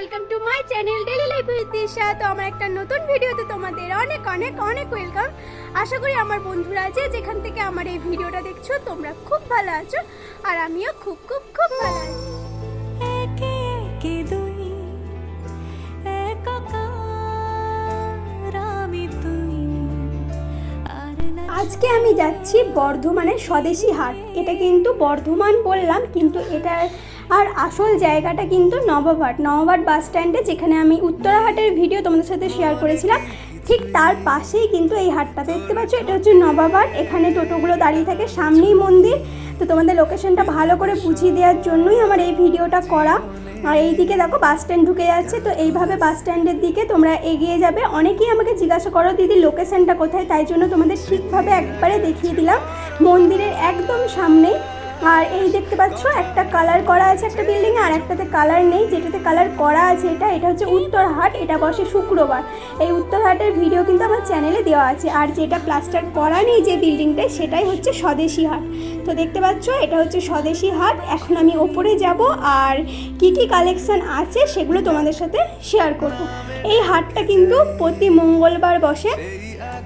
Welcome to my channel daily life with Disha তো আমার একটা নতুন ভিডিওতে তোমাদের অনেক অনেক অনেক ওয়েলকাম আশা করি আমার বন্ধুরা যে যেখান থেকে আমার এই ভিডিওটা দেখছ তোমরা খুব ভালো আছো আর আমিও খুব খুব খুব ভালো আছি। আজকে আমি যাচ্ছি বর্ধমানের স্বদেশি হাট। এটা কিন্তু বর্ধমান বললাম কিন্তু এটার আর আসল জায়গাটা কিন্তু নবাবহাট। নবাবহাট বাস স্ট্যান্ডে যেখানে আমি উত্তরাহাটের ভিডিও তোমাদের সাথে শেয়ার করেছিলাম, ঠিক তার পাশেই কিন্তু এই হাটটা। দেখতে পাচ্ছ, এটা হচ্ছে নবাবহাট। এখানে টোটোগুলো দাঁড়িয়ে থাকে, সামনেই মন্দির। তো তোমাদের লোকেশনটা ভালো করে বুঝিয়ে দেওয়ার জন্যই আমার এই ভিডিওটা করা। আর এই দিকে দেখো, বাস স্ট্যান্ড ঢুকে যাচ্ছে। তো এইভাবে বাস স্ট্যান্ডের দিকে তোমরা এগিয়ে যাবে। অনেকেই আমাকে জিজ্ঞাসা করো, দিদি লোকেশনটা কোথায়? তাই জন্য তোমাদের ঠিকভাবে একবারে দেখিয়ে দিলাম। মন্দিরের একদম সামনেই আর এই দেখতে পাচ্ছ, একটা কালার করা আছে একটা বিল্ডিং আর একটাতে কালার নেই, যেটাতে কালার করা আছে এটা এটা হচ্ছে উত্তরহাট এটা বসে শুক্রবার। এই উত্তরহাটের ভিডিও কিন্তু আমার চ্যানেলে দেওয়া আছে, আর যেটা প্লাস্টার করা নেই যে বিল্ডিংটায় সেটাই হচ্ছে স্বদেশি হাট। তো দেখতে পাচ্ছ, এটা হচ্ছে স্বদেশি হাট, এখন আমি ওপরে যাব, আর কি কি কালেকশন আছে সেগুলো তোমাদের সাথে শেয়ার করব। এই হাটটা কিন্তু প্রতি মঙ্গলবার বসে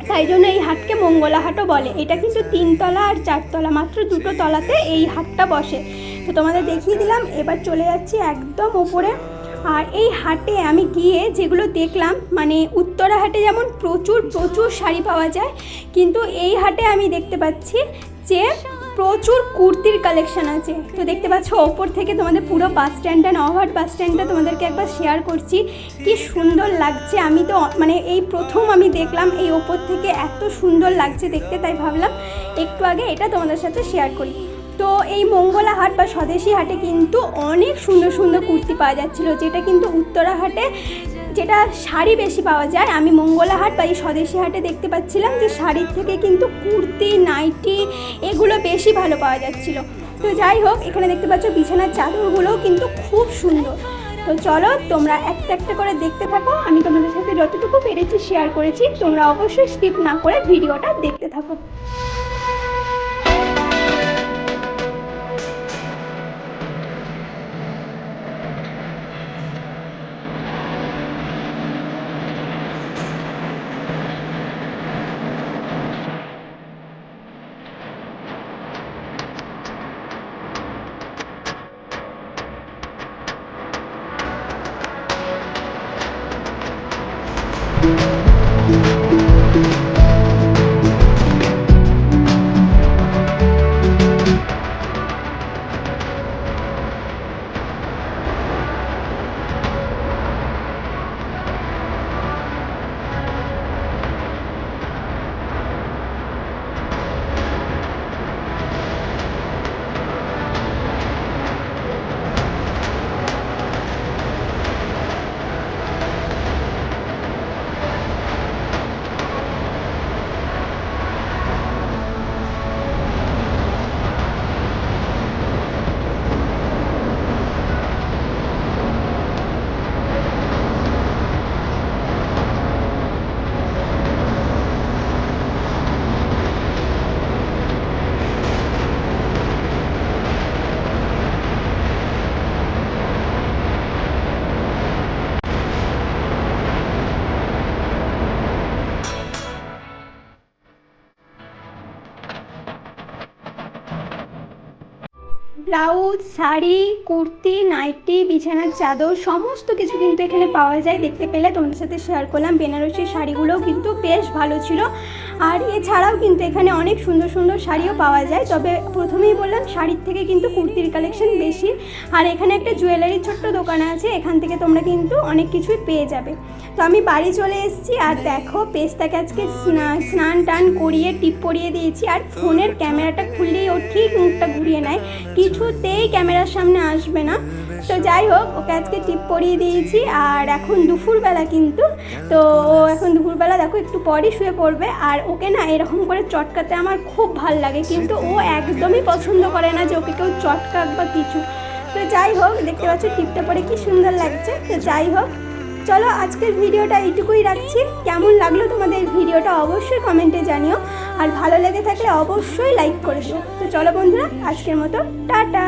তাই জন্য এই হাটকে মঙ্গলা হাটও বলে। এটা কিন্তু তিনতলা আর চারতলা, মাত্র দুটো তলাতে এই হাটটা বসে। তো তোমাদের দেখিয়ে দিলাম, এবার চলে যাচ্ছি একদম ওপরে। আর এই হাটে আমি গিয়ে যেগুলো দেখলাম মানে উত্তরা হাটে যেমন প্রচুর প্রচুর শাড়ি পাওয়া যায়, কিন্তু এই হাটে আমি দেখতে পাচ্ছি যে প্রচুর কুর্তির কালেকশন আছে। তো দেখতে পাচ্ছ, ওপর থেকে তোমাদের পুরো বাস স্ট্যান্ডটা নওহাট বাস স্ট্যান্ডটা তোমাদেরকে একবার শেয়ার করছি। কি সুন্দর লাগছে, আমি তো মানে এই প্রথম আমি দেখলাম, এই ওপর থেকে এত সুন্দর লাগছে দেখতে, তাই ভাবলাম একটু আগে এটা তোমাদের সাথে শেয়ার করি। তো এই মঙ্গলা হাট বা স্বদেশি হাটে কিন্তু অনেক সুন্দর সুন্দর কুর্তি পাওয়া যাচ্ছিল, যেটা কিন্তু উত্তরা হাটে যেটা শাড়ি বেশি পাওয়া যায়, আমি মঙ্গলা হাট বা এই স্বদেশি হাটে দেখতে পাচ্ছিলাম যে শাড়ির থেকে কিন্তু কুর্তি, নাইটি এগুলো বেশি ভালো পাওয়া যাচ্ছিল। তো যাই হোক, এখানে দেখতে পাচ্ছ বিছানার চাদরগুলোও কিন্তু খুব সুন্দর। তো চলো, তোমরা একটা একটা করে দেখতে থাকো। আমি তোমাদের সাথে যতটুকু পেরেছি শেয়ার করেছি, তোমরা অবশ্যই স্কিপ না করে ভিডিওটা দেখতে থাকো। ব্লাউজ, শাড়ি, কুর্তি, নাইটি, বিছানার চাদর, সমস্ত কিছু কিন্তু এখানে পাওয়া যায়। দেখতে পেলে তোমাদের সাথে শেয়ার করলাম। বেনারসি শাড়িগুলোও কিন্তু বেশ ভালো ছিল। আর এছাড়াও কিন্তু এখানে অনেক সুন্দর সুন্দর শাড়িও পাওয়া যায়। তবে প্রথমেই বললাম, শাড়ির থেকে কিন্তু কুর্তির কালেকশন বেশি। আর এখানে একটা জুয়েলারির ছোট্ট দোকান আছে। এখান থেকে তোমরা কিন্তু অনেক কিছুই পেয়ে যাবে। তো আমি বাড়ি চলে এসেছি। আর দেখো, পেস্তাকে আজকে স্না- স্নান টান করিয়ে, টিপ পরিয়ে দিয়েছি। আর ফোনের ক্যামেরাটা খুললেই ও ঠিক মুখটা ঘুরিয়ে নেয়। কিছুতেই ক্যামেরার সামনে আসবে না। তো যাই হোক, ওকে আজকে টিপ পরিয়ে দিয়েছি। আর এখন দুপুরবেলা কিন্তু, তো ও এখন দুপুরবেলা দেখো একটু পরই শুয়ে পড়বে। আর ওকে না এরকম করে চটকাতে আমার খুব ভালো লাগে। কিন্তু ও একদমই পছন্দ করে না যে ওকে কেউ চটকাক বা কিছু। তো যাই হোক, দেখতে পাচ্ছ টিপটা পরে কি সুন্দর লাগছে। তো যাই হোক চলো আজকের ভিডিওটা এইটুকুই রাখছি। কেমন লাগল তোমাদের ভিডিওটা অবশ্যই কমেন্টে জানিও। আর ভালো লেগে থাকলে অবশ্যই লাইক করে দিও। তো চলো বন্ধুরা, আজকের মতো, টাটা!